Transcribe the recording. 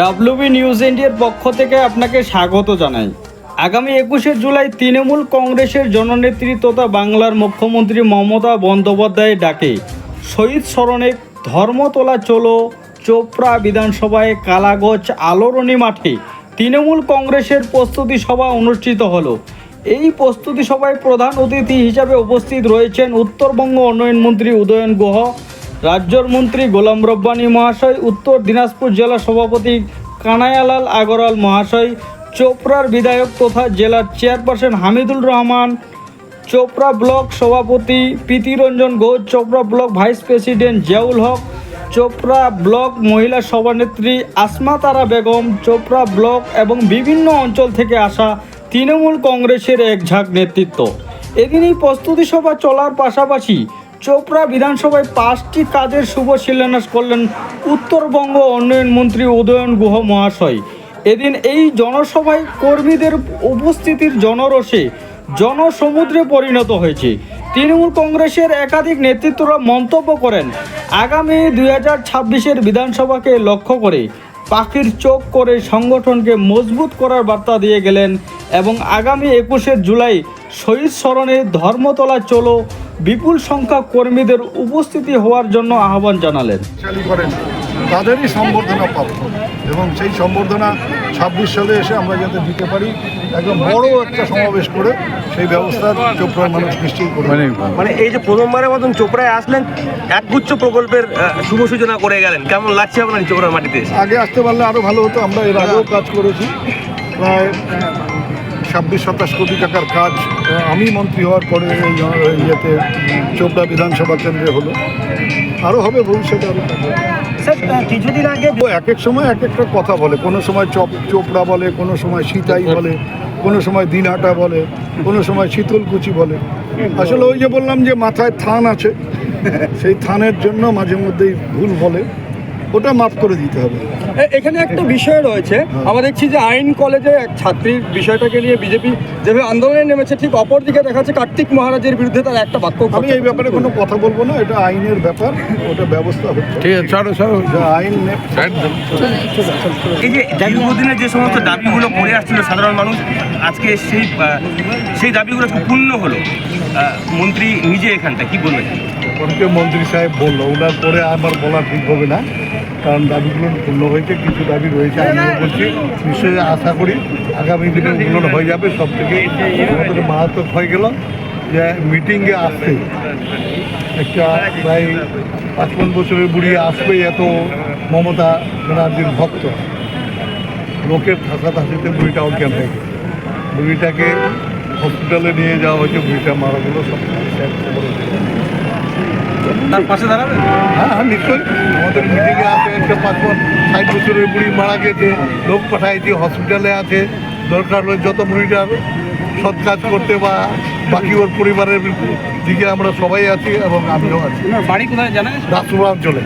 WB news ইন্ডিয়ার পক্ষ থেকে আপনাকে স্বাগত জানাই। আগামী একুশে জুলাই তৃণমূল কংগ্রেসের জননেত্রী তথা বাংলার মুখ্যমন্ত্রী মমতা বন্দ্যোপাধ্যায় ডাকে। শহীদ স্মরণে ধর্মতলা চলো, চোপড়া বিধানসভায় কালাগঞ্জ আলোরণী মাঠে তৃণমূল কংগ্রেসের প্রস্তুতি সভা অনুষ্ঠিত হলো। এই প্রস্তুতি সভায় প্রধান অতিথি হিসাবে উপস্থিত রয়েছেন উত্তরবঙ্গ উন্নয়ন মন্ত্রী উদয়ন গুহ রাজ্যর মন্ত্রী গোলাম রব্বানী মহাশয়, উত্তর দিনাজপুর জেলা সভাপতি কানায়ালাল আগরওয়াল মহাশয়, চোপড়ার বিধায়ক তথা জেলার চেয়ারপারসন হামিদুল রহমান, চোপড়া ব্লক সভাপতি Pritiranjan Ghosh, Chopra block vice president Ziaul Haque, Chopra block মহিলা সভানেত্রী আসমা তারা বেগম, চোপড়া ব্লক এবং বিভিন্ন অঞ্চল থেকে আসা তৃণমূল কংগ্রেসের এক ঝাঁক নেতৃত্ব। এদিন এই প্রস্তুতি সভা চলার পাশাপাশি চোপড়া বিধানসভায় পাঁচটি কাজের শুভ শিলান্যাস করলেন উত্তরবঙ্গ উন্নয়ন মন্ত্রী উদয়ন গুহ মহাশয়। এদিন এই জনসভায় কর্মীদের উপস্থিতির জনরসে জনসমুদ্রে পরিণত হয়েছে। তৃণমূল কংগ্রেসের একাধিক নেতৃত্বরা মন্তব্য করেন, আগামী দুই হাজার ছাব্বিশের বিধানসভাকে লক্ষ্য করে পাখির চোখ করে সংগঠনকে মজবুত করার বার্তা দিয়ে গেলেন এবং আগামী একুশে জুলাই শহীদ স্মরণে ধর্মতলা চলো বিপুল সংখ্যক কর্মীদের উপস্থিতি হওয়ার জন্য আহ্বান জানালেন। করেন তাদেরই সম্বর্ধনা প্রাপ্ত এবং সেই সম্বর্ধনা ছাব্বিশ সালে এসে আমরা যাতে দিতে পারি একদম বড় একটা সমাবেশ করে সেই ব্যবস্থা চোপড়ার মানুষ নিশ্চয়ই করবে। মানে এই যে প্রথমবারের মতন চোপড়ায় আসলেন একগুচ্ছ প্রকল্পের শুভ সূচনা করে গেলেন। কেমন লাগছে আপনার চোপড়ার মাটিতে? আগে আসতে পারলে আরও ভালো হতো আমরা এর আগেও কাজ করেছি। প্রায় ছাব্বিশ সাতাশ কোটি টাকার কাজ আমি মন্ত্রী হওয়ার পরে এই ইয়েতে চোপড়া বিধানসভা কেন্দ্রে হলো। আরও হবে ভবিষ্যতে আরও কিছুদিন আগে এক এক সময় এক একটা কথা বলে। কোনো সময় চপ চোপড়া বলে কোনো সময় সীতাই বলে কোনো সময় দিনহাটা বলে কোনো সময় শীতলকুচি বলে। আসলে ওই যে বললাম যে মাথায় থান আছে সেই থানের জন্য মাঝে মধ্যেই ভুল বলে। ওটা মাফ করে দিতে হবে। এখানে একটা বিষয় রয়েছে। আমরা দেখছি যে আইন কলেজে এক ছাত্রীর বিষয়টাকে নিয়ে বিজেপি যেভাবে আন্দোলনে নেমেছে ঠিক অপরদিকে দেখা যাচ্ছে কার্তিক মহারাজের বিরুদ্ধে তার একটা বাক্য আমি এই ব্যাপারে কোনো কথা বলব না এটা আইনের ব্যাপার ওটা ব্যবস্থা হচ্ছে। ঠিক আছে ছাড়ো ছাড়ো। যা আইন নে- এই যে দীর্ঘদিনের যে সমস্ত দাবিগুলো করে আসছিল সাধারণ মানুষ আজকে সেই সেই দাবিগুলো পূর্ণ হলো। মন্ত্রী নিজে এখানটা কি বলবেন? অনেকে মন্ত্রী সাহেব বলল, ওনার পরে আমার বলা ঠিক হবে না, কারণ দাবিগুলো পূর্ণ হয়েছে, কিছু দাবি রয়েছে, আমিও বলছি, নিশ্চয়ই আশা করি আগামী দিনে ওগুলো হয়ে যাবে, সব থেকে মারাত্মক হয়ে গেল যে মিটিংয়ে আসতে। একটা প্রায় পাঁচপন বছরের বুড়ি আসবে এত মমতা ব্যানার্জির ভক্ত। লোকের ঠাসাঠাসিতে বুড়িটা হয়ে গেছে। বুড়িটাকে হসপিটালে নিয়ে যাওয়া হয়েছে, বুড়িটা মারা গেল, সব। তার পাশে দাঁড়াবে? হ্যাঁ হ্যাঁ নিশ্চয়ই। আমাদের মিটিংয়ে আছে একটা পাঁচ পাঁচ ষাট বছরের বুড়ি মারা গেছে লোক পাঠাইছি হসপিটালে আছে দরকার হলে যত বুড়িটার সৎ কাজ করতে বা বাকি ওর পরিবারের দিকে আমরা সবাই আছি এবং আমিও আছি। বাড়ি কোথায় জানেন? রাষ্ট্র অঞ্চলে।